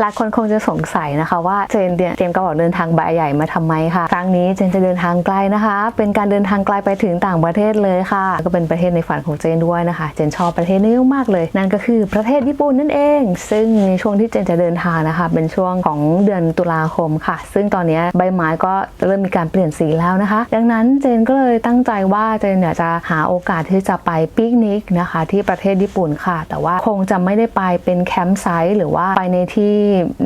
หลายคนคงจะสงสัยนะคะว่าเจนเนี่ยเตรียมกระเป๋าเดินทางใบใหญ่มาทำไมค่ะ ครั้งนี้เจนจะเดินทางไกลนะคะ เป็นการเดินทางไกลไปถึงต่างประเทศเลยค่ะ ก็เป็นประเทศในฝันของเจนด้วยนะคะ เจนชอบประเทศนี้มากเลย นั่นก็คือประเทศญี่ปุ่นนั่นเอง ซึ่งในช่วงที่เจนจะเดินทางนะคะ เป็นช่วงของเดือนตุลาคมค่ะ ซึ่งตอนนี้ใบไม้ก็เริ่มมีการเปลี่ยนสีแล้วนะคะ ดังนั้นเจนก็เลยตั้งใจว่าเจนเนี่ยจะหาโอกาสที่จะไปปิกนิกนะคะ ที่ประเทศญี่ปุ่นค่ะ แต่ว่าคงจะไม่ได้ไปเป็นแคมป์ไซต์หรือว่าไปในที่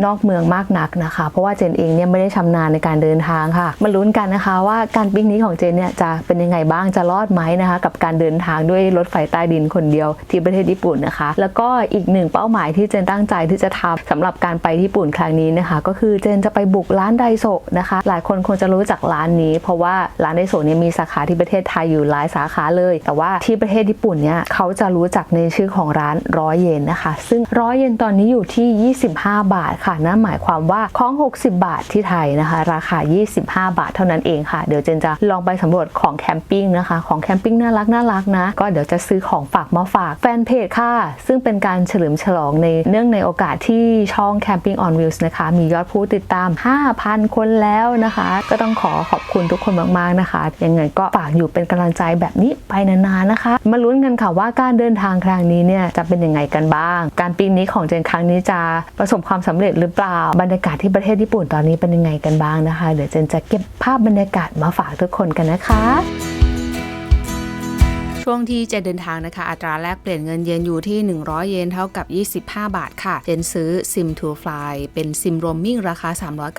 นอกเมืองมากนักนะคะ เพราะว่าเจนเองเนี่ยไม่ได้ชำนาญในการเดินทางค่ะมาลุ้นกันนะคะ ว่าการปิกนิกของเจนเนี่ยจะเป็นยังไงบ้างจะรอดไหมนะคะ กับการเดินทางด้วยรถไฟใต้ดินคนเดียวที่ประเทศญี่ปุ่นนะคะ แล้วก็อีกหนึ่งเป้าหมายที่เจนตั้งใจที่จะทำสำหรับการไปญี่ปุ่นครั้งนี้นะคะ ก็คือเจนจะไปบุกร้านไดโซะนะคะ หลายคนคงจะรู้จักร้านนี้ เพราะว่าร้านไดโซะเนี่ยมีสาขาที่ประเทศไทยอยู่หลายสาขาเลย แต่ว่าที่ประเทศญี่ปุ่นเนี่ยเขาจะรู้จักในชื่อของร้านร้อยเยนนะคะ ซึ่งร้อยเยนตอนนี้อยู่ที่ 25 บาทค่ะนั่นหมายความว่าของ 60 บาทที่ไทยนะคะ ราคา 25 บาทเท่านั้นเองค่ะ เดี๋ยวเจนจะลองไปสำรวจของแคมปิ้งนะคะ ของแคมปิ้งน่ารักน่ารักนะ ก็เดี๋ยวจะซื้อของฝากมาฝากแฟนเพจค่ะ ซึ่งเป็นการเฉลิมฉลองในเนื่องในโอกาสที่ช่อง Camping on Wheels นะคะ มียอดผู้ติดตาม 5,000 คนแล้วนะคะ ก็ต้องขอขอบคุณทุกคนมากๆนะคะ ยังไงก็ฝากอยู่เป็นกำลังใจแบบนี้ไปนานๆนะคะ มาลุ้นกันค่ะว่าการเดินทางครั้งนี้เนี่ยจะเป็นยังไงกันบ้าง การปีนี้ของเจนครั้งนี้จะประสบความความสำเร็จหรือเปล่า บรรยากาศที่ประเทศญี่ปุ่นตอนนี้เป็นยังไงกันบ้างนะคะ เดี๋ยวเจนจะเก็บภาพบรรยากาศมาฝากทุกคนกันนะคะ ช่วงที่เจนเดินทางนะคะ อัตราแลกเปลี่ยนเงินเยนอยู่ที่ 100 เยนเท่ากับ 25 บาทค่ะ เจนซื้อ Sim to Fly เป็นซิมโรมมิ่งราคา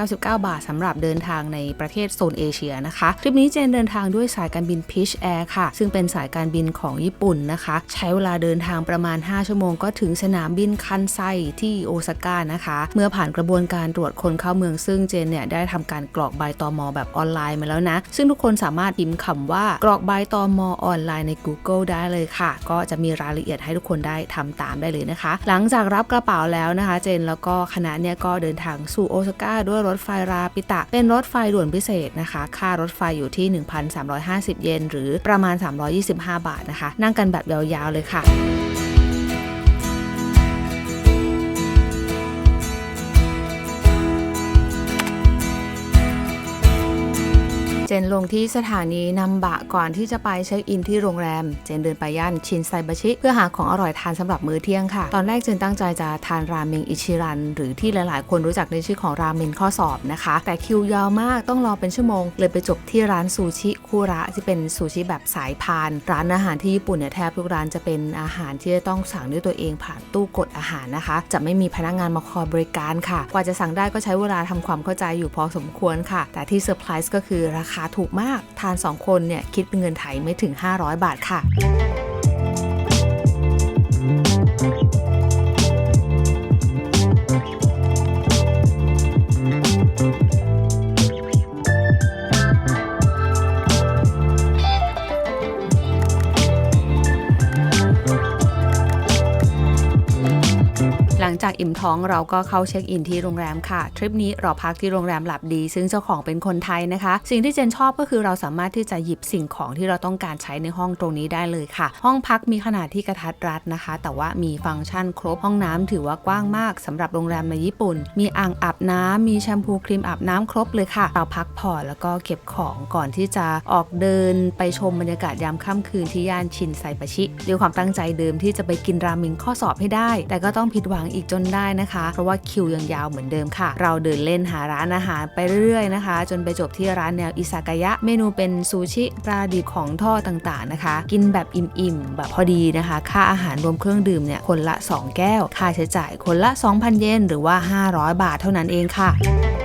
399 บาทสำหรับเดินทางในประเทศโซนเอเชียนะคะทริปนี้เจนเดินทางด้วยสายการบิน Peach Air ค่ะ ซึ่งเป็นสายการบินของญี่ปุ่นนะคะ ใช้เวลาเดินทางประมาณ 5 ชั่วโมงก็ถึงสนามบินคันไซที่โอซาก้านะคะ เมื่อผ่านกระบวนการตรวจคนเข้าเมืองซึ่งเจนเนี่ยได้ทำการกรอกใบตอมอแบบออนไลน์มาแล้วนะ ซึ่งทุกคนสามารถพิมพ์คำว่ากรอกใบตอมอออนไลน์ใน Google ได้เลยค่ะ ก็จะมีรายละเอียดให้ทุกคนได้ทำตามได้เลยนะคะ หลังจากรับกระเป๋าแล้วนะคะ เจนแล้วก็คณะเนี่ยก็เดินทางสู่โอซาก้าด้วยรถไฟราปิตะ เป็นรถไฟด่วนพิเศษนะคะ ค่ารถไฟอยู่ที่ 1,350 เยนหรือประมาณ 325 บาทนะคะ นั่งกันแบบยาวๆเลยค่ะ นลงที่สถานีนัมบะก่อนที่จะไปเช็คอินที่โรงแรม เจนเดินไปย่านชินไซบาชิ เพื่อหาของอร่อยทานสำหรับมื้อเที่ยงค่ะ ตอนแรกเจนตั้งใจจะทานราเมงอิชิรัน หรือที่หลาย ๆ คนรู้จักในชื่อของราเมงข้อสอบนะคะ แต่คิวยาวมากต้องรอเป็นชั่วโมง เลยไปจบที่ร้านซูชิคุระที่เป็นซูชิแบบสายพาน ร้านอาหารที่ญี่ปุ่นเนี่ยแทบทุกร้านจะเป็นอาหารที่จะต้องสั่งด้วยตัวเองผ่านตู้กดอาหารนะคะ จะไม่มีพนักงานมาคอยบริการค่ะ กว่าจะสั่งได้ก็ใช้เวลาทำความเข้าใจอยู่พอสมควรค่ะ แต่ที่เซอร์ไพรส์ก็คือราคาถูกมาก ทาน 2 คนเนี่ยคิดเป็นเงินไทยไม่ถึง 500 บาทค่ะ จากอิ่มท้องเราก็เข้าเช็คอินที่โรงแรมค่ะ ทริปนี้เราพักที่โรงแรมหลับดี ซึ่งเจ้าของเป็นคนไทยนะคะ สิ่งที่เจนชอบก็คือเราสามารถที่จะหยิบสิ่งของที่เราต้องการใช้ในห้องตรงนี้ได้เลยค่ะ ห้องพักมีขนาดที่กระทัดรัดนะคะ แต่ว่ามีฟังก์ชันครบห้องน้ำถือว่ากว้างมากสำหรับโรงแรมในญี่ปุ่น มีอ่างอาบน้ำมีแชมพูครีมอาบน้ำครบเลยค่ะ เราพักผ่อนแล้วก็เก็บของก่อนที่จะออกเดินไปชมบรรยากาศยามค่ำคืนที่ย่านชินไซปาชิด้วยความตั้งใจเดิมที่จะไปกินราเมงข้อสอบให้ได้ แต่ก็ต้องผิดหวังอีกจนได้นะคะ เพราะว่าคิวยังยาวเหมือนเดิมค่ะ เราเดินเล่นหาร้านอาหารไปเรื่อยๆนะคะ จนไปจบที่ร้านแนวอิซากายะ เมนูเป็นซูชิปลาดิบของทอดต่างๆนะคะ กินแบบอิ่มๆแบบพอดีนะคะ ค่าอาหารรวมเครื่องดื่มเนี่ยคนละ 2 แก้ว ค่าใช้จ่ายคนละ 2,000 เยนหรือว่า 500 บาทเท่านั้นเองค่ะ「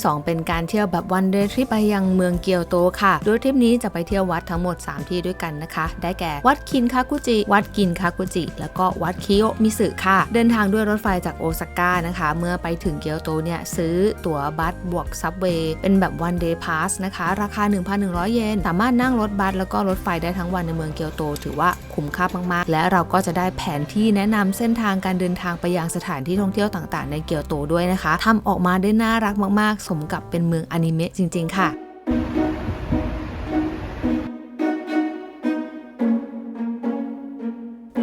ที่2เป็นการเที่ยวแบบวันเดย์ทริปไปยังเมืองเกียวโตค่ะ โดยทริปนี้จะไปเที่ยววัดทั้งหมด 3 ที่ด้วยกันนะคะ ได้แก่วัดคินคากุจิ วัดกินคากุจิ แล้วก็วัดคิโยมิสึค่ะ เดินทางด้วยรถไฟจากโอซาก้านะคะ เมื่อไปถึงเกียวโตเนี่ยซื้อตั๋วบัสบวกซับเวย์เป็นแบบวันเดย์พาสนะคะ ราคา 1,100 เยน สามารถนั่งรถบัสแล้วก็รถไฟได้ทั้งวันในเมืองเกียวโต ถือว่าคุ้มค่ามากๆ และเราก็จะได้แผนที่แนะนำเส้นทางการเดินทางไปยังสถานที่ท่องเที่ยวต่างๆ ในเกียวโตด้วยนะคะทำออกมาได้น่ารักมากๆสมกับเป็นเมืองอนิเมะจริง ๆ ค่ะ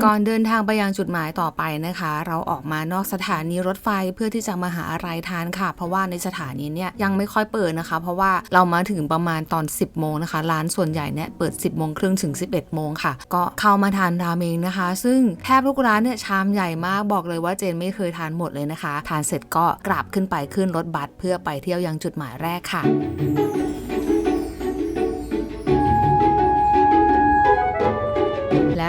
ก่อนเดินทางไปยังจุดหมายต่อไปนะคะ เราออกมานอกสถานีรถไฟเพื่อที่จะมาหาอะไรทานค่ะ เพราะว่าในสถานีเนี่ยยังไม่ค่อยเปิดนะคะ เพราะว่าเรามาถึงประมาณตอน 10โมงนะคะ ร้านส่วนใหญ่เนี่ยเปิด 10โมงครึ่งถึง 11โมงค่ะ ก็เข้ามาทานราเมงนะคะ ซึ่งแทบทุกร้านเนี่ยชามใหญ่มากบอกเลยว่าเจนไม่เคยทานหมดเลยนะคะ ทานเสร็จก็กลับขึ้นไปขึ้นรถบัสเพื่อไปเที่ยวยังจุดหมายแรกค่ะ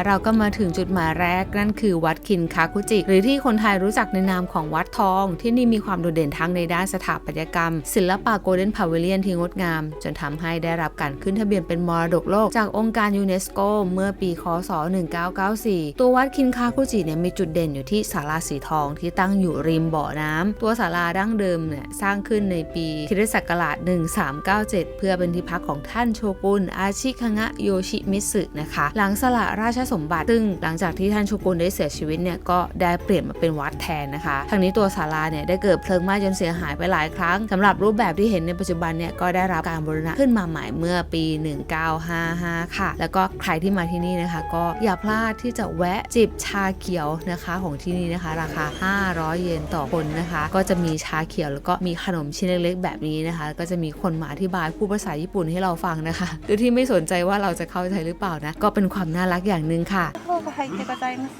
เราก็มาถึงจุดหมายแรกนั่นคือวัดคินคาคุจิ หรือที่คนไทยรู้จักในนามของวัดทอง ที่นี่มีความโดดเด่นทั้งในด้านสถาปัตยกรรม ศิลปะโกลเด้นพาวิเลียนที่งดงาม จนทำให้ได้รับการขึ้นทะเบียนเป็นมรดกโลก จากองค์การยูเนสโกเมื่อปีคศ 1994 ตัววัดคินคาคุจิเนี่ยมีจุดเด่นอยู่ที่ศาลาสีทองที่ตั้งอยู่ริมบ่อน้ำตัวศาลาดั้งเดิมเนี่ยสร้างขึ้นในปีคริสตศักราช 1397 เพื่อเป็นที่พักของท่านโชกุนอาชิคังะโยชิมิสึนะคะ หลังสละราชสมบัติ ซึ่งหลังจากที่ท่านโชกุนได้เสียชีวิตเนี่ยก็ได้เปลี่ยนมาเป็นวัดแทนนะคะทั้งนี้ตัวศาลาเนี่ยได้เกิดเพลิงไหม้จนเสียหายไปหลายครั้งสำหรับรูปแบบที่เห็นในปัจจุบันเนี่ยก็ได้รับการบูรณะขึ้นมาใหม่เมื่อปี 1955 ค่ะ แล้วก็ใครที่มาที่นี่นะคะ ก็อย่าพลาดที่จะแวะจิบชาเขียวนะคะของที่นี่นะคะ ราคา 500 เยนต่อคนนะคะ ก็จะมีชาเขียวแล้วก็มีขนมชิ้นเล็กๆ แบบนี้นะคะ ก็จะมีคนมาอธิบายพูดภาษาญี่ปุ่นให้เราฟังนะคะโดยที่ไม่สนใจว่าเราจะเข้าใจหรือเปล่านะก็เป็นความน่ารักอย่างหนึ่งค่ะ方が入ってございます。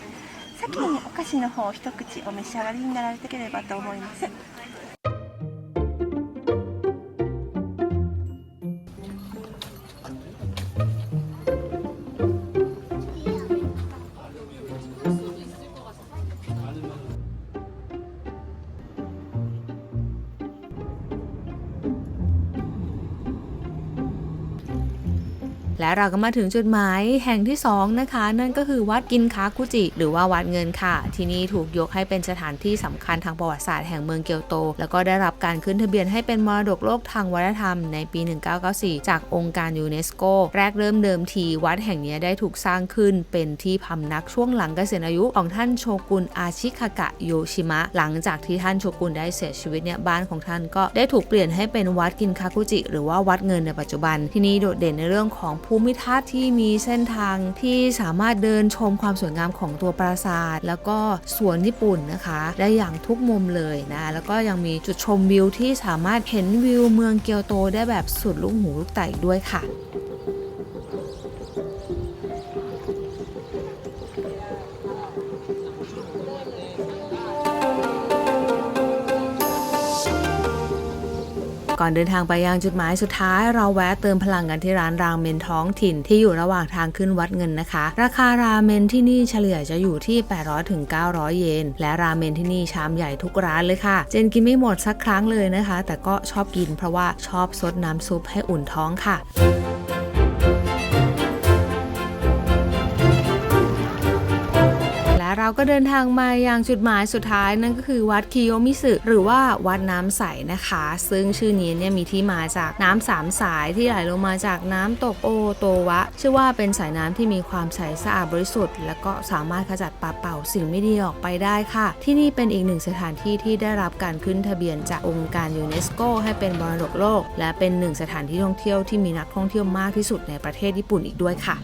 先にお菓子の方を一口お召し上がりになられてければと思います「 เราก็มาถึงจุดหมายแห่งที่2นะคะ นั่นก็คือวัดกินคาคุจิ หรือว่าวัดเงินค่ะ ที่นี่ถูกยกให้เป็นสถานที่สำคัญทางประวัติศาสตร์แห่งเมืองเกียวโต แล้วก็ได้รับการขึ้นทะเบียนให้เป็นมรดกโลกทางวัฒนธรรมในปี 1994 จากองค์การยูเนสโกแรกเริ่มเดิมทีวัดแห่งนี้ได้ถูกสร้างขึ้นเป็นที่พำนักช่วงหลังเกษียณอายุของท่านโชกุนอาชิคากะโยชิมะ หลังจากที่ท่านโชกุนได้เสียชีวิตเนี่ยบ้านของท่านก็ได้ถูกเปลี่ยนให้เป็นวัดกินคาคุจิ หรือว่าวัดเงินในปัจจุบันที่นี่โดดเด่นในเรื่องของภูมิทัศน์ที่มีเส้นทางที่สามารถเดินชมความสวยงามของตัวปราสาท แล้วก็สวนญี่ปุ่นนะคะ ได้อย่างทุกมุมเลยนะ แล้วก็ยังมีจุดชมวิวที่สามารถเห็นวิวเมืองเกียวโตได้แบบสุดลูกหูลูกไต่อีกด้วยค่ะ ก่อนเดินทางไปยังจุดหมายสุดท้าย เราแวะเติมพลังกันที่ร้านราเมนท้องถิ่นที่อยู่ระหว่างทางขึ้นวัดเงินนะคะ ราคาราเมนที่นี่เฉลี่ยจะอยู่ที่ 800ถึง900 เยน และราเมนที่นี่ชามใหญ่ทุกร้านเลยค่ะ เจนกินไม่หมดสักครั้งเลยนะคะ แต่ก็ชอบกินเพราะว่าชอบซดน้ำซุปให้อุ่นท้องค่ะ และเราก็เดินทางมายังจุดหมายสุดท้ายนั่นก็คือวัดคิโยมิสึหรือว่าวัดน้ำใสนะคะ ซึ่งชื่อนี้เนี่ยมีที่มาจากน้ำสามสายที่ไหลลงมาจากน้ำตกโอโตวะ ชื่อว่าเป็นสายน้ำที่มีความใสสะอาดบริสุทธิ์ และก็สามารถขจัดปัดเป่าสิ่งไม่ดีออกไปได้ค่ะ ที่นี่เป็นอีกหนึ่งสถานที่ที่ได้รับการขึ้นทะเบียนจากองค์การยูเนสโกให้เป็นมรดกโลก และเป็นหนึ่งสถานที่ท่องเที่ยวที่มีนักท่องเที่ยวมากที่สุดในประเทศญี่ปุ่นอีกด้วยค่ะ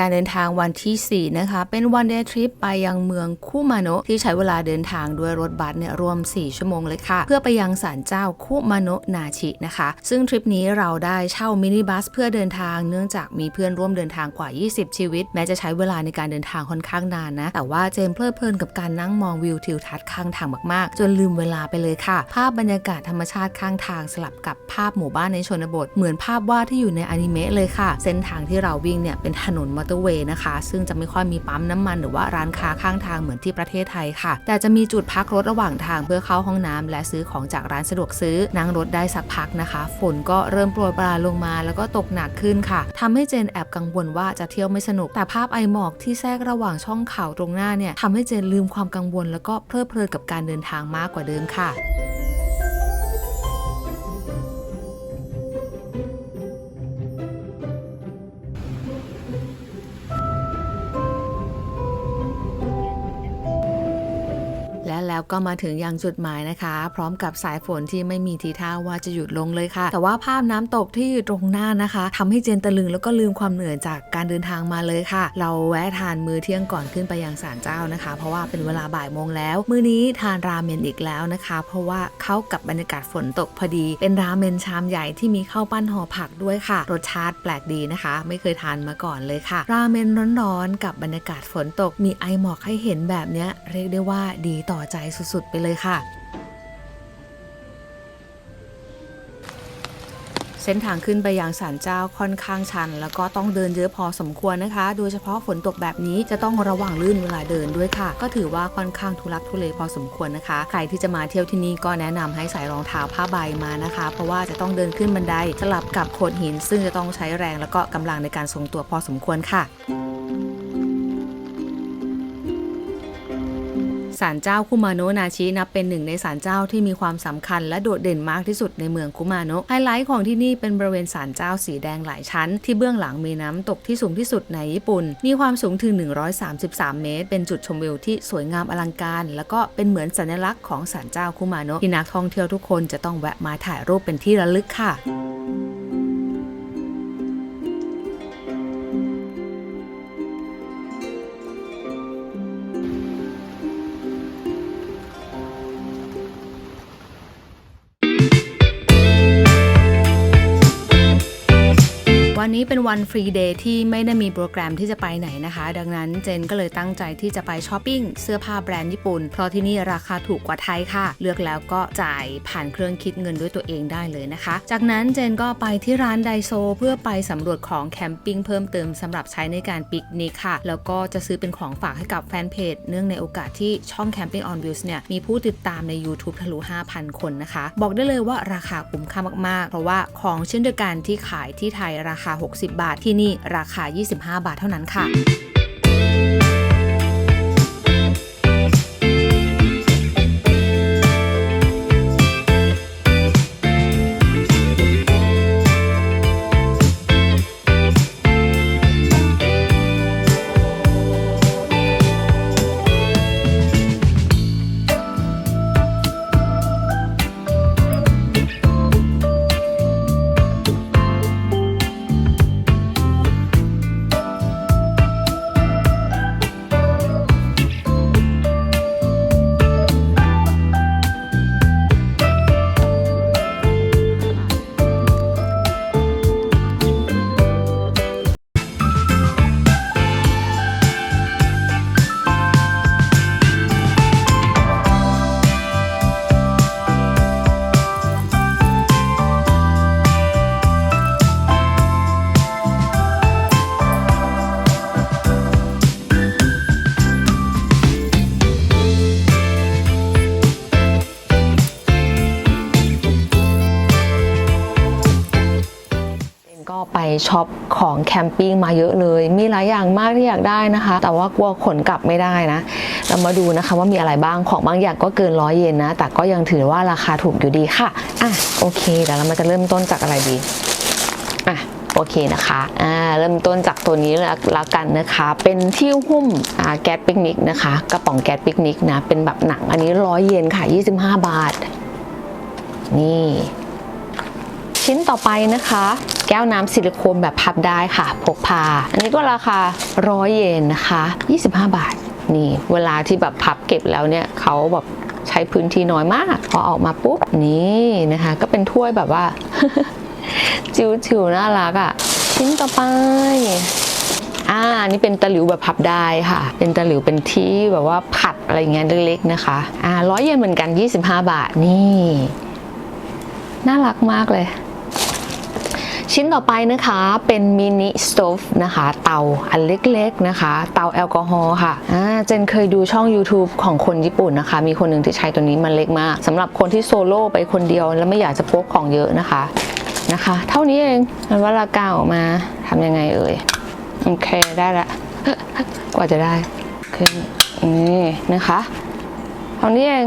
การเดินทางวันที่ 4 นะคะ เป็นวันเดย์ทริปไปยังเมืองคุมาโนะที่ใช้เวลาเดินทางด้วยรถบัสเนี่ยรวม 4 ชั่วโมงเลยค่ะ เพื่อไปยังศาลเจ้าคุมาโนะนาชินะคะ ซึ่งทริปนี้เราได้เช่ามินิบัสเพื่อเดินทางเนื่องจากมีเพื่อนร่วมเดินทางกว่า 20 ชีวิต แม้จะใช้เวลาในการเดินทางค่อนข้างนานนะ แต่ว่าเจมเพลิดเพลินกับการนั่งมองวิวทิวทัศน์ข้างทางมากๆ จนลืมเวลาไปเลยค่ะ ภาพบรรยากาศธรรมชาติข้างทางสลับกับภาพหมู่บ้านในชนบท เหมือนภาพวาดที่อยู่ในอนิเมะเลยค่ะ เส้นทางที่เราวิ่งเนี่ยเป็นถนนมอเตอร์เวย์นะคะ ซึ่งจะไม่ค่อยมีปั๊มน้ำมันหรือว่าร้านค้าข้างทางเหมือนที่ประเทศไทยค่ะ แต่จะมีจุดพักรถระหว่างทางเพื่อเข้าห้องน้ำและซื้อของจากร้านสะดวกซื้อ นั่งรถได้สักพักนะคะ ฝนก็เริ่มโปรยปลายลงมา แล้วก็ตกหนักขึ้นค่ะทำให้เจนแอบกังวลว่าจะเที่ยวไม่สนุก แต่ภาพไอหมอกที่แทรกระหว่างช่องเขาตรงหน้าเนี่ยทำให้เจนลืมความกังวล แล้วก็เพลิดเพลินกับการเดินทางมากกว่าเดิมค่ะ ก็มาถึงยังจุดหมายนะคะ พร้อมกับสายฝนที่ไม่มีทีท่าว่าจะหยุดลงเลยค่ะ แต่ว่าภาพน้ำตกที่อยู่ตรงหน้านะคะทำให้เจนตะลึงแล้วก็ลืมความเหนื่อยจากการเดินทางมาเลยค่ะ เราแวะทานมื้อเที่ยงก่อนขึ้นไปยังศาลเจ้านะคะ เพราะว่าเป็นเวลาบ่ายโมงแล้ว มื้อนี้ทานราเมนอีกแล้วนะคะ เพราะว่าเข้ากับบรรยากาศฝนตกพอดี เป็นราเมนชามใหญ่ที่มีข้าวปั้นห่อผักด้วยค่ะ รสชาติแปลกดีนะคะ ไม่เคยทานมาก่อนเลยค่ะ ราเมนร้อนๆกับบรรยากาศฝนตกมีไอหมอกให้เห็นแบบนี้เรียกได้ว่าดีต่อใจสุดๆ ไปเลยค่ะ เส้นทางขึ้นไปยังศาลเจ้าค่อนข้างชัน แล้วก็ต้องเดินเยอะพอสมควรนะคะ โดยเฉพาะฝนตกแบบนี้จะต้องระวังลื่นเวลาเดินด้วยค่ะ ก็ถือว่าค่อนข้างทุลักทุเลพอสมควรนะคะ ใครที่จะมาเที่ยวที่นี่ก็แนะนำให้ใส่รองเท้าผ้าใบมานะคะ เพราะว่าจะต้องเดินขึ้นบันไดสลับกับโขดหิน ซึ่งจะต้องใช้แรงแล้วก็กำลังในการทรงตัวพอสมควรค่ะ ศาลเจ้าคุมาโนะนาชินับเป็นหนึ่งในศาลเจ้าที่มีความสำคัญและโดดเด่นมากที่สุดในเมืองคุมาโนะไฮไลท์ของที่นี่เป็นบริเวณศาลเจ้าสีแดงหลายชั้น ที่เบื้องหลังมีน้ำตกที่สูงที่สุดในญี่ปุ่น มีความสูงถึง 133 เมตร เป็นจุดชมวิวที่สวยงามอลังการ แล้วก็เป็นเหมือนสัญลักษณ์ของศาลเจ้าคุมาโนะที่นักท่องเที่ยวทุกคนจะต้องแวะมาถ่ายรูปเป็นที่ระลึกค่ะ วันนี้เป็นวันฟรีเดย์ที่ไม่ได้มีโปรแกรมที่จะไปไหนนะคะ ดังนั้นเจนก็เลยตั้งใจที่จะไปช้อปปิ้งเสื้อผ้าแบรนด์ญี่ปุ่น เพราะที่นี่ราคาถูกกว่าไทยค่ะ เลือกแล้วก็จ่ายผ่านเครื่องคิดเงินด้วยตัวเองได้เลยนะคะ จากนั้นเจนก็ไปที่ร้านไดโซเพื่อไปสำรวจของแคมปิ้งเพิ่มเติมสำหรับใช้ในการปิกนิกค่ะ แล้วก็จะซื้อเป็นของฝากให้กับแฟนเพจเนื่องในโอกาสที่ช่อง Camping on Wheels เนี่ยมีผู้ติดตามใน YouTube ทะลุ 5,000 คนนะคะ บอกได้เลยว่าราคาคุ้มค่ามากๆ เพราะว่าของเช่นเดียวกันที่ขายที่ไทยราคาา 60 บาท ที่นี่ราคา 25 บาทเท่านั้นค่ะ ช็อปของแคมปิ้งมาเยอะเลย มีหลายอย่างมากที่อยากได้นะคะ แต่ว่ากลัวขนกลับไม่ได้นะ เรามาดูนะคะว่ามีอะไรบ้างของบางอย่างก็เกินร้อยเยนนะ แต่ก็ยังถือว่าราคาถูกอยู่ดีค่ะอะโอเคเดี๋ยวเรามาจะเริ่มต้นจากอะไรดีอะโอเคนะคะอ่าเริ่มต้นจากตัวนี้แล้วแล้วกันนะคะ เป็นที่หุ้มอ่าแก๊สปิกนิกนะคะ กระป๋องแก๊สปิกนิกนะ เป็นแบบหนัง อันนี้ร้อยเยนค่ะ 25 บาท นี่ ชิ้นต่อไปนะคะ แก้วน้ำซิลิโคนแบบพับได้ค่ะ พกพา อันนี้ก็ราคาร้อยเยนนะคะ 25 บาท นี่ เวลาที่แบบพับเก็บแล้วเนี่ยเขาแบบใช้พื้นที่น้อยมาก พอออกมาปุ๊บ นี่นะคะ ก็เป็นถ้วยแบบว่า จิ๋วๆน่ารักอะ่ะ ชิ้นต่อไปอ่าอันนี่เป็นตะหลิวแบบพับได้ค่ะ เป็นตะหลิวเป็นที่แบบว่าผัดอะไรเงี้ยเล็กๆนะคะ อ่าร้อยเยนเหมือนกัน 25 บาทนี่ น่ารักมากเลย ชิ้นต่อไปนะคะเป็นมินิสโตฟนะคะ เตาอันเล็กๆนะคะ เตาแอลกอฮอล์ค่ะอ่าเจนเคยดูช่อง YouTube ของคนญี่ปุ่นนะคะ มีคนหนึ่งที่ใช้ตัวนี้มันเล็กมากสำหรับคนที่โซโล่ไปคนเดียว แล้วไม่อยากจะพกของเยอะนะคะนะคะ เท่านี้เองแล้วเวลากาออกมาทำยังไงเอ่ยโอเคได้ละกว่าจะได้ขึ้นนี่นะคะเท่านี้เอง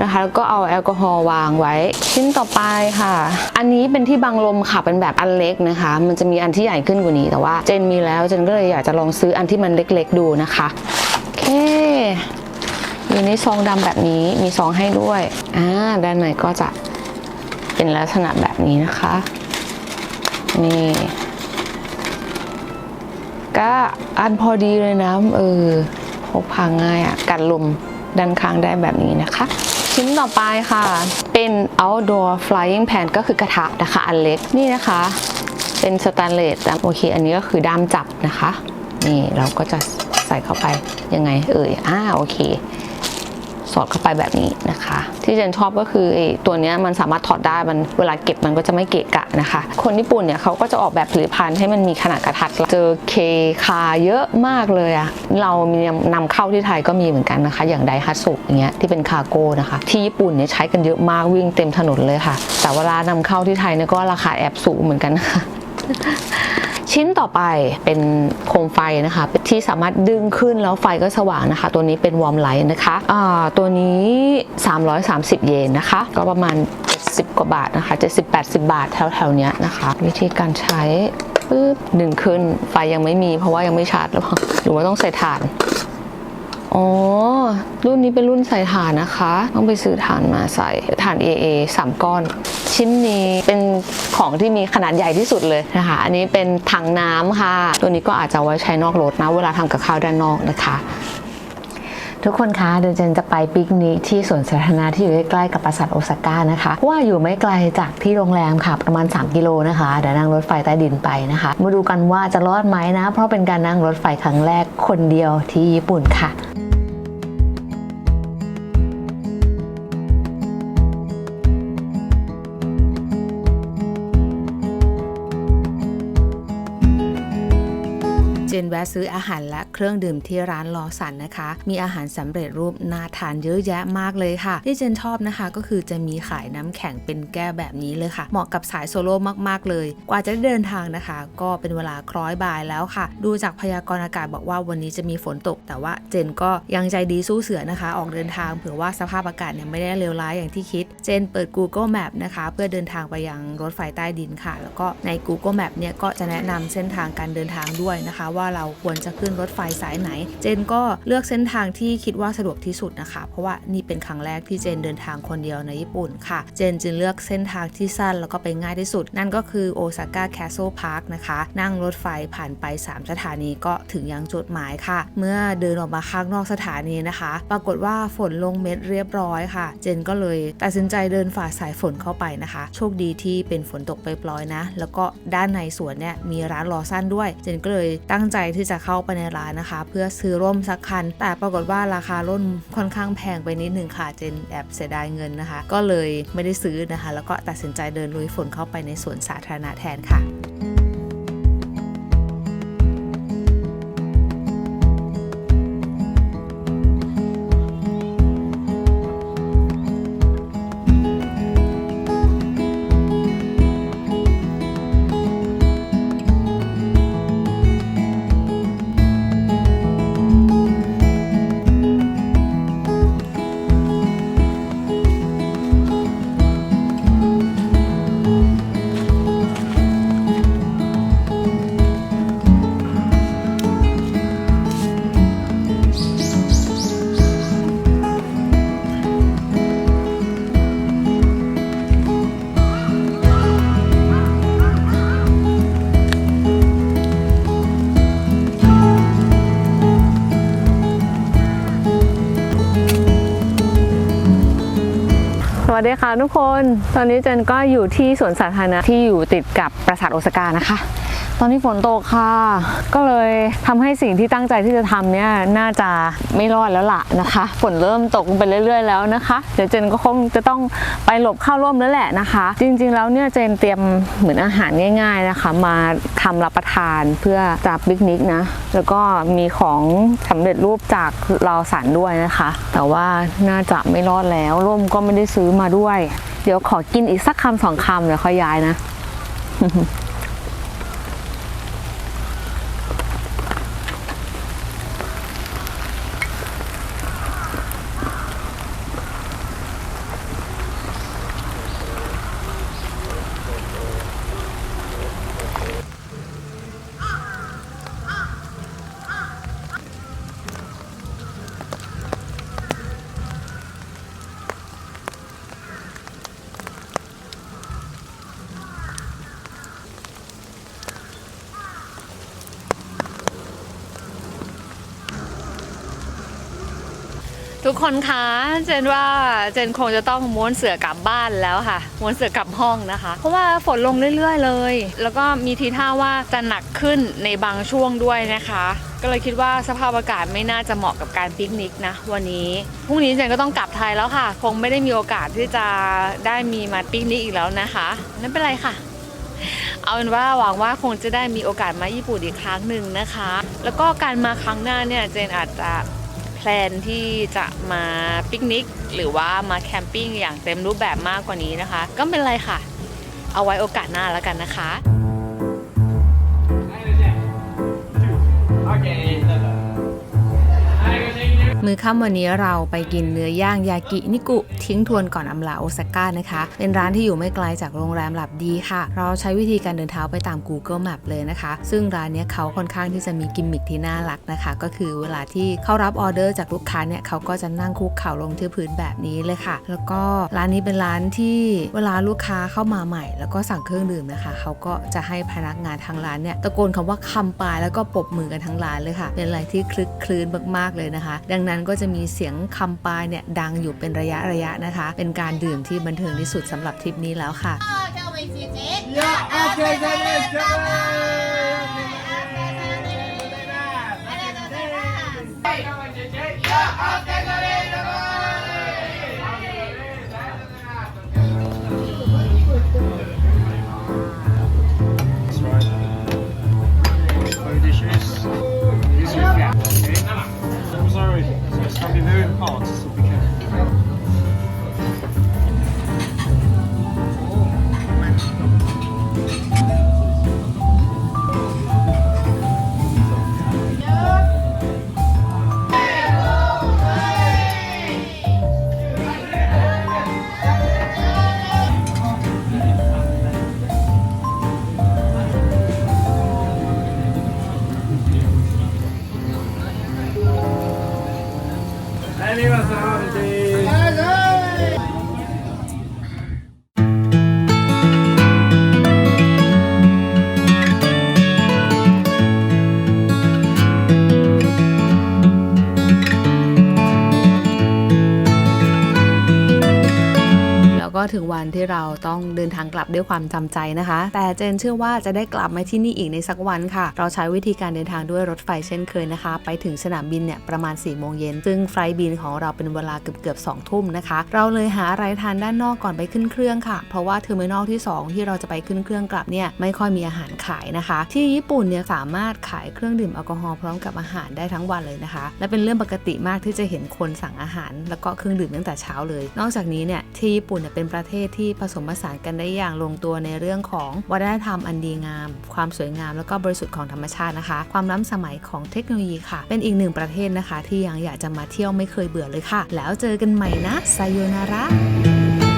นะคะแล้วก็เอาแอลกอฮอล์วางไว้ ชิ้นต่อไปค่ะ อันนี้เป็นที่บังลมค่ะเป็นแบบอันเล็กนะคะ มันจะมีอันที่ใหญ่ขึ้นกว่านี้แต่ว่าเจนมีแล้วเจนก็เลยอยากจะลองซื้ออันที่มันเล็กๆดูนะคะโอเคอยู่ในซองดำแบบนี้มีซองให้ด้วยอ่าด้านในก็จะเป็นลักษณะแบบนี้นะคะนี่ก็อันพอดีเลยนะเออพกพาง่ายอะกันลมด้านข้างได้แบบนี้นะคะ ชิ้นต่อไปค่ะ เป็น outdoor frying pan ก็คือกระทะนะคะ อันเล็กนี่นะคะ เป็นสแตนเลสโอเค อันนี้ก็คือด้ามจับนะคะ นี่เราก็จะใส่เข้าไปยังไงเอ่ยอ่าโอเค สอดเข้าไปแบบนี้นะคะ ที่เจนชอบก็คือตัวนี้มันสามารถถอดได้มันเวลาเก็บมันก็จะไม่เกะกะนะคะ คนญี่ปุ่นเนี่ยเขาก็จะออกแบบผลิตภัณฑ์ให้มันมีขนาดกระทัดรัดเจอเคคาเยอะมากเลยอะเรามีนำเข้าที่ไทยก็มีเหมือนกันนะคะ อย่างไดฮัตสุอย่างเงี้ยที่เป็นคาโก้นะคะ ที่ญี่ปุ่นเนี่ยใช้กันเยอะมากวิ่งเต็มถนนเลยค่ะ แต่เวลานำเข้าที่ไทยเนี่ยก็ราคาแอบสูงเหมือนกันนะคะ ชิ้นต่อไปเป็นโคมไฟนะคะที่สามารถดึงขึ้นแล้วไฟก็สว่างนะคะ ตัวนี้เป็นวอร์มไลท์นะคะตัวนี้ 330 เยนนะคะ ก็ประมาณ 70 กว่าบาทนะคะ 70-80 บาทแถวๆเนี้ยนะคะ วิธีการใช้ปึ๊บดึงขึ้นไฟยังไม่มีเพราะว่ายังไม่ชาร์จหรือเปล่าหรือว่าต้องใส่ถ่าน อ๋อ รุ่นนี้เป็นรุ่นใส่ถ่านนะคะ ต้องไปซื้อถ่านมาใส่ถ่าน AA 3 ก้อน ชิ้นนี้เป็นของที่มีขนาดใหญ่ที่สุดเลยนะคะ อันนี้เป็นถังน้ำค่ะ ตัวนี้ก็อาจจะไว้ใช้นอกรถนะ เวลาทำกับข้าวด้านนอกนะคะ ทุกคนคะเดี๋ยวเจนจะไปปิกนิกที่สวนสาธารณะที่อยู่ใกล้ๆกับปราสาทโอซาก้านะคะเพราะว่าอยู่ไม่ไกลจากที่โรงแรมค่ะประมาณ 3 กิโลนะคะเดี๋ยวนั่งรถไฟใต้ดินไปนะคะ มาดูกันว่าจะรอดไหมนะ เพราะเป็นการนั่งรถไฟครั้งแรกคนเดียวที่ญี่ปุ่นค่ะ แวะซื้ออาหารและเครื่องดื่มที่ร้านลอสันนะคะ มีอาหารสำเร็จรูปน่าทานเยอะแยะมากเลยค่ะ ที่เจนชอบนะคะก็คือจะมีขายน้ำแข็งเป็นแก้วแบบนี้เลยค่ะ เหมาะกับสายโซโล่มากๆเลย กว่าจะได้เดินทางนะคะ ก็เป็นเวลาคล้อยบ่ายแล้วค่ะ ดูจากพยากรณ์อากาศบอกว่าวันนี้จะมีฝนตก แต่ว่าเจนก็ยังใจดีสู้เสือนะคะ ออกเดินทางเผื่อว่าสภาพอากาศเนี่ยไม่ได้เลวร้ายอย่างที่คิด เจนเปิด Google Map นะคะ เพื่อเดินทางไปยังรถไฟใต้ดินค่ะ แล้วก็ใน Google Map เนี่ยก็จะแนะนำเส้นทางการเดินทางด้วยนะคะ ว่าเราควรจะขึ้นรถไฟสายไหน เจนก็เลือกเส้นทางที่คิดว่าสะดวกที่สุดนะคะ เพราะว่านี่เป็นครั้งแรกที่เจนเดินทางคนเดียวในญี่ปุ่นค่ะ เจนจึงเลือกเส้นทางที่สั้นแล้วก็ไปง่ายที่สุด นั่นก็คือโอซาก้าแคสเซิลพาร์คนะคะ นั่งรถไฟผ่านไป 3 สถานีก็ถึงยังจุดหมายค่ะ เมื่อเดินออกมาข้างนอกสถานีนะคะ ปรากฏว่าฝนลงเม็ดเรียบร้อยค่ะ เจนก็เลยตัดสินใจเดินฝ่าสายฝนเข้าไปนะคะ โชคดีที่เป็นฝนตกไปปล่อยนะ แล้วก็ด้านในสวนเนี่ยมีร้านรอสั้นด้วย เจนก็เลยตั้งใจที่จะเข้าไปในร้านนะคะ เพื่อซื้อร่มสักคัน แต่ปรากฏว่าราคาร่มค่อนข้างแพงไปนิดหนึ่งค่ะเจนแอบเสียดายเงินนะคะ ก็เลยไม่ได้ซื้อนะคะ แล้วก็ตัดสินใจเดินลุยฝนเข้าไปในสวนสาธารณะแทนค่ะ วัสดีค่ะทุกคน ตอนนี้เจนก็อยู่ที่สวนสาธารณะที่อยู่ติดกับปราสาทโอซาก้านะคะ ตอนนี้ฝนตกค่ะ ก็เลยทำให้สิ่งที่ตั้งใจที่จะทำเนี่ยน่าจะไม่รอดแล้วล่ะนะคะ ฝนเริ่มตกไปเรื่อยๆ แล้วนะคะ เดี๋ยวเจนก็คงจะต้องไปหลบเข้าร่มแล้วแหละนะคะ จริงๆแล้วเนี่ยเจนเตรียมเหมือนอาหารง่าย ๆนะคะ มาทำรับประทานเพื่อจะปิกนิกนะ แล้วก็มีของสำเร็จรูปจากลาสันด้วยนะคะ แต่ว่าน่าจะไม่รอดแล้วร่มก็ไม่ได้ซื้อมาด้วย เดี๋ยวขอกินอีกสักคำสองคำเดี๋ยวค่อยย้ายนะ ทุกคนคะเจนว่าเจนคงจะต้องม้วนเสือกลับบ้านแล้วค่ะ ม้วนเสือกลับห้องนะคะ เพราะว่าฝนลงเรื่อย ๆ เลย แล้วก็มีทีท่าว่าจะหนักขึ้นในบางช่วงด้วยนะคะก็เลยคิดว่าสภาพอากาศไม่น่าจะเหมาะกับการปิกนิกนะวันนี้พรุ่งนี้เจนก็ต้องกลับไทยแล้วค่ะ คงไม่ได้มีโอกาสที่จะได้มีมาปิกนิกอีกแล้วนะคะไม่เป็นไรค่ะ เอาเป็นว่าหวังว่าคงจะได้มีโอกาสมาญี่ปุ่นอีกครั้งหนึ่งนะคะ แล้วก็การมาครั้งหน้าเนี่ยเจนอาจจะ พลนที่จะมาปิกนิก หรือว่ามาแคมปิ้งอย่างเต็มรูปแบบมากกว่านี้นะคะ ก็เป็นไรค่ะ เอาไว้โอกาสหน้าแล้วกันนะคะ มือค่ำวันนี้เราไปกินเนื้อย่างยากินิกุ ทิ้งทวนก่อนอำลาโอซาก้านะคะ เป็นร้านที่อยู่ไม่ไกลจากโรงแรมหลับดีค่ะ เราใช้วิธีการเดินเท้าไปตาม Google Map เลยนะคะ ซึ่งร้านนี้เขาค่อนข้างที่จะมีกิมมิคที่น่ารักนะคะ ก็คือเวลาที่เขารับออเดอร์จากลูกค้าเนี่ยเขาก็จะนั่งคุกเข่าลงที่พื้นแบบนี้เลยค่ะ แล้วก็ร้านนี้เป็นร้านที่เวลาลูกค้าเข้ามาใหม่ แล้วก็สั่งเครื่องดื่มนะคะ เขาก็จะให้พนักงานทางร้านเนี่ยตะโกนคำว่าคำปลายแล้วก็ปรบมือกันทั้งร้านเลยค่ะ เป็นอะไรที่คลึกคลื้นมากๆเลยนะคะ ดังนั้นก็จะมีเสียงคำปายเนี่ยดังอยู่เป็นระยะระยะนะคะ เป็นการดื่มที่บันเทิงที่สุดสำหรับทริปนี้แล้วค่ะ 好吃 ถึงวันที่เราต้องเดินทางกลับด้วยความจำใจนะคะ แต่เจนเชื่อว่าจะได้กลับมาที่นี่อีกในสักวันค่ะ เราใช้วิธีการเดินทางด้วยรถไฟเช่นเคยนะคะ ไปถึงสนามบินเนี่ยประมาณ4ี่โมงเย็นซึ่งไฟล์บินของเราเป็นเวลาเกือบเกือบสองทุ่มนะคะ เราเลยหาอะไรทานด้านนอกก่อนไปขึ้นเครื่องค่ะ เพราะว่าเทอร์มินอลที่ 2 ที่เราจะไปขึ้นเครื่องกลับเนี่ยไม่ค่อยมีอาหารขายนะคะ ที่ญี่ปุ่นเนี่ยสามารถขายเครื่องดื่มแอลกอฮอล์พร้อมกับอาหารได้ทั้งวันเลยนะคะ และเป็นเรื่องปกติมากที่จะเห็นคนสั่งอาหาร แล้วก็เครื่องดื่มตั้งแต่เช้าเลย นอกจากนี้เนี่ยที่ญี่ปุ่นเนี่ยเป็นประเทศที่ผสมผสานกันได้อย่างลงตัวในเรื่องของวัฒนธรรมอันดีงาม ความสวยงามแล้วก็บริสุทธิ์ของธรรมชาตินะคะ ความล้ำสมัยของเทคโนโลยีค่ะ เป็นอีกหนึ่งประเทศนะคะ ที่ยังอยากจะมาเที่ยวไม่เคยเบื่อเลยค่ะ แล้วเจอกันใหม่นะไซโยนาระ